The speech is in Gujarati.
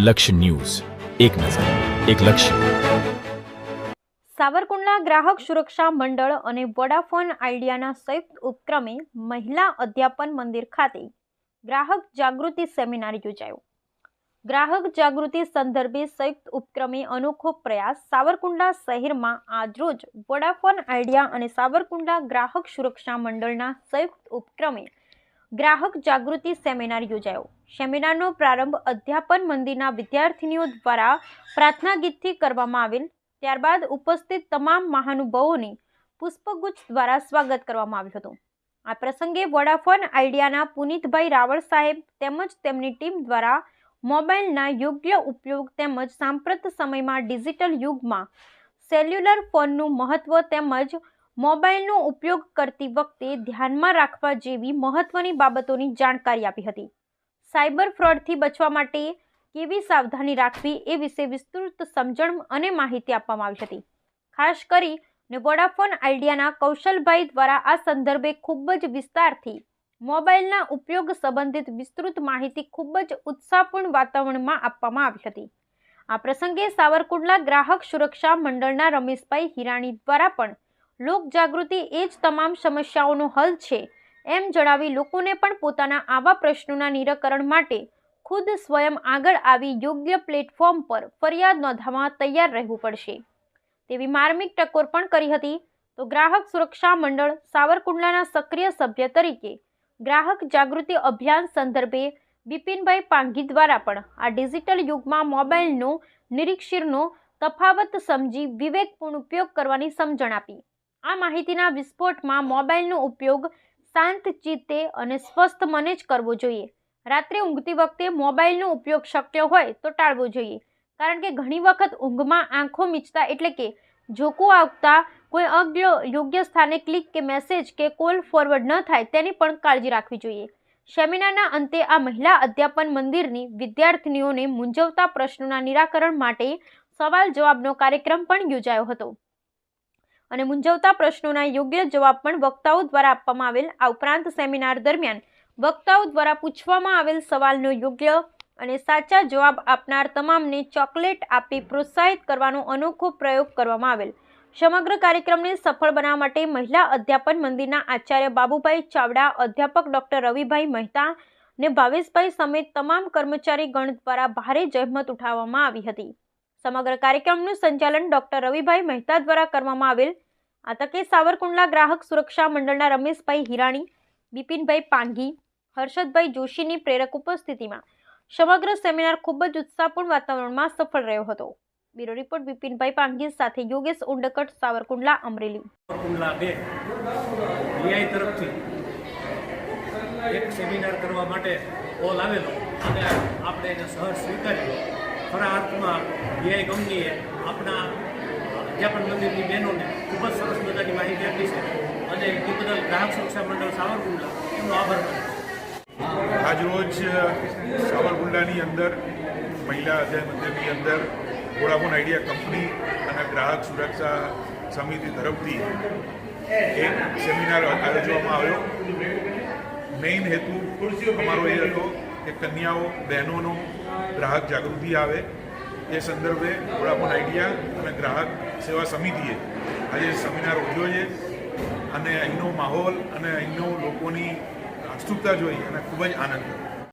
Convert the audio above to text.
લક્ષ્ય ન્યૂઝ. એક નજર, એક લક્ષ્ય. સાવરકુંડલા ગ્રાહક સુરક્ષા મંડળ અને વોડાફોન આઈડિયાના સંયુક્ત ઉપક્રમે મહિલા અધ્યાપન મંદિર ખાતે ગ્રાહક જાગૃતિ સેમિનાર યોજાયો. ગ્રાહક જાગૃતિ સંદર્ભે સંયુક્ત ઉપક્રમે અનોખો પ્રયાસ સાવરકુંડલા શહેરમાં આજરોજ વોડાફોન આઈડિયા અને સાવરકુંડલા ગ્રાહક સુરક્ષા મંડળના સંયુક્ત ઉપક્રમે ગ્રાહક જાગૃતિ સેમિનાર યોજાયો. સેમિનારનો પ્રારંભ અધ્યાપન મંદિરના વિદ્યાર્થીનીઓ દ્વારા પ્રાર્થના ગીતથી કરવામાં આવેલ. ત્યારબાદ ઉપસ્થિત તમામ મહાનુભાવોને પુષ્પગુચ્છ દ્વારા સ્વાગત કરવામાં આવ્યું હતું. આ પ્રસંગે વોડાફોન આઈડિયાના પુનિતભાઈ રાવળ સાહેબ તેમજ તેમની ટીમ દ્વારા મોબાઈલના યોગ્ય ઉપયોગ તેમજ સાંપ્રત સમયમાં ડિજિટલ યુગમાં સેલ્યુલર ફોનનું મહત્વ તેમજ મોબાઈલનો ઉપયોગ કરતી વખતે ધ્યાનમાં રાખવા જેવી મહત્વની બાબતોની જાણકારી આપી હતી. સાયબર ફ્રોડથી બચવા માટે કેવી સાવધાની રાખવી એ વિશે વિસ્તૃત સમજણ અને માહિતી આપવામાં આવી હતી. ખાસ કરીને વોડાફોન આઈડિયાના કૌશલભાઈ દ્વારા આ સંદર્ભે ખૂબ જ વિસ્તારથી મોબાઈલના ઉપયોગ સંબંધિત વિસ્તૃત માહિતી ખૂબ જ ઉત્સાહપૂર્ણ વાતાવરણમાં આપવામાં આવી હતી. આ પ્રસંગે સાવરકુંડલા ગ્રાહક સુરક્ષા મંડળના રમેશભાઈ હિરાણી દ્વારા પણ લોક જાગૃતિ એ જ તમામ સમસ્યાઓનો હલ છે, એમ જણાવી લોકોને પણ પોતાના આવા પ્રશ્નોના નિરાકરણ માટે ખુદ સ્વયં આગળ આવી યોગ્ય પ્લેટફોર્મ પર ફરિયાદ નોંધાવવા તૈયાર રહેવું પડશે. તેવી માર્મિક ટકોર પણ કરી હતી. તો ગ્રાહક સુરક્ષા મંડળ સાવરકુંડલાના સક્રિય સભ્ય તરીકે ગ્રાહક જાગૃતિ અભિયાન સંદર્ભે બિપિનભાઈ પાંગી દ્વારા પણ આ ડિજિટલ યુગમાં મોબાઈલનો નિરીક્ષીરનો તફાવત સમજી વિવેકપૂર્ણ ઉપયોગ કરવાની સમજણ આપી. આ માહિતીના વિસ્ફોટમાં મોબાઈલનો ઉપયોગ શાંત ચિત્તે અને સ્વસ્થ મને જ કરવો જોઈએ. રાત્રે ઊંઘતી વખતે મોબાઈલનો ઉપયોગ શક્ય હોય તો ટાળવો જોઈએ. કારણ કે ઘણી વખત ઊંઘમાં આંખો મીચતા એટલે કે ઝોકું આવતા કોઈ અગ્ય યોગ્ય સ્થાને ક્લિક કે મેસેજ કે કોલ ફોરવર્ડ ન થાય તેની પણ કાળજી રાખવી જોઈએ. સેમિનારના અંતે આ મહિલા અધ્યાપન મંદિરની વિદ્યાર્થીનીઓને મૂંઝવતા પ્રશ્નોના નિરાકરણ માટે સવાલ જવાબનો કાર્યક્રમ પણ યોજાયો હતો. અને મૂંઝવતા પ્રશ્નોના યોગ્ય જવાબ પણ વક્તાઓ દ્વારા આપવામાં આવેલ આ ઉપરાંત સેમિનાર દરમિયાન વક્તાઓ દ્વારા પૂછવામાં આવેલ સવાલનો યોગ્ય અને સાચા જવાબ આપનાર તમામને ચોકલેટ આપી પ્રોત્સાહિત કરવાનો અનોખો પ્રયોગ કરવામાં આવેલ. સમગ્ર કાર્યક્રમને સફળ બનાવવા માટે મહિલા અધ્યાપન મંદિરના આચાર્ય બાબુભાઈ ચાવડા, અધ્યાપક ડોક્ટર રવિભાઈ મહેતા ને ભાવેશભાઈ સમેત તમામ કર્મચારી ગણ દ્વારા ભારે જહેમત ઉઠાવવામાં આવી હતી. સમગ્ર કાર્યક્રમનું સંચાલન ડોક્ટર રવિભાઈ મહેતા દ્વારા કરવામાં આવેલ. આ તકે સાવરકુંડલા ગ્રાહક સુરક્ષા મંડળના રમેશભાઈ હિરાણી, બિપિનભાઈ પાંગી હર્ષદભાઈ જોશીની પ્રેરક ઉપસ્થિતિમાં સમગ્ર સેમિનાર ખૂબ જ ઉત્સાહપૂર્ણ વાતાવરણમાં સફળ રહ્યો હતો. બ્યુરો રિપોર્ટ બિપિનભાઈ પાંગી સાથે યોગેશ ઉંડકટ, સાવરકુંડલા અમરેલી. એક સેમિનાર કરવા માટે કોલ આવેલો. અને આપણે એને સહર સ્વીકાર્યો ખરા અર્થમાં વીઆઈ કંપનીએ આપણા અધ્યાપન મંદિરની બહેનોને ખૂબ જ સરસ મજાની માહિતી આપી છે અને એ બદલ ગ્રાહક સુરક્ષા મંડળ સાવરકુંડલા એનો આભાર માનું. આજરોજ સાવરકુંડલાની અંદર, મહિલા અધ્યયન મંદિરની અંદર વોડાફોન આઈડિયા કંપની અને ગ્રાહક સુરક્ષા સમિતિ તરફથી એક સેમિનાર આયોજવામાં આવ્યો મેઇન હેતુ અમારો એ હતો કે કન્યાઓ, બહેનોનો ગ્રાહક જાગૃતિ આવે એ સંદર્ભે વોડાફોન આઈડિયા અને ગ્રાહક સેવા સમિતિએ આજે સેમિનાર ઉઠ્યો છે. અને અહીંનો માહોલ અને અહીંનો લોકોની ઉત્સુકતા જોઈ અને ખૂબ જ આનંદ થયો.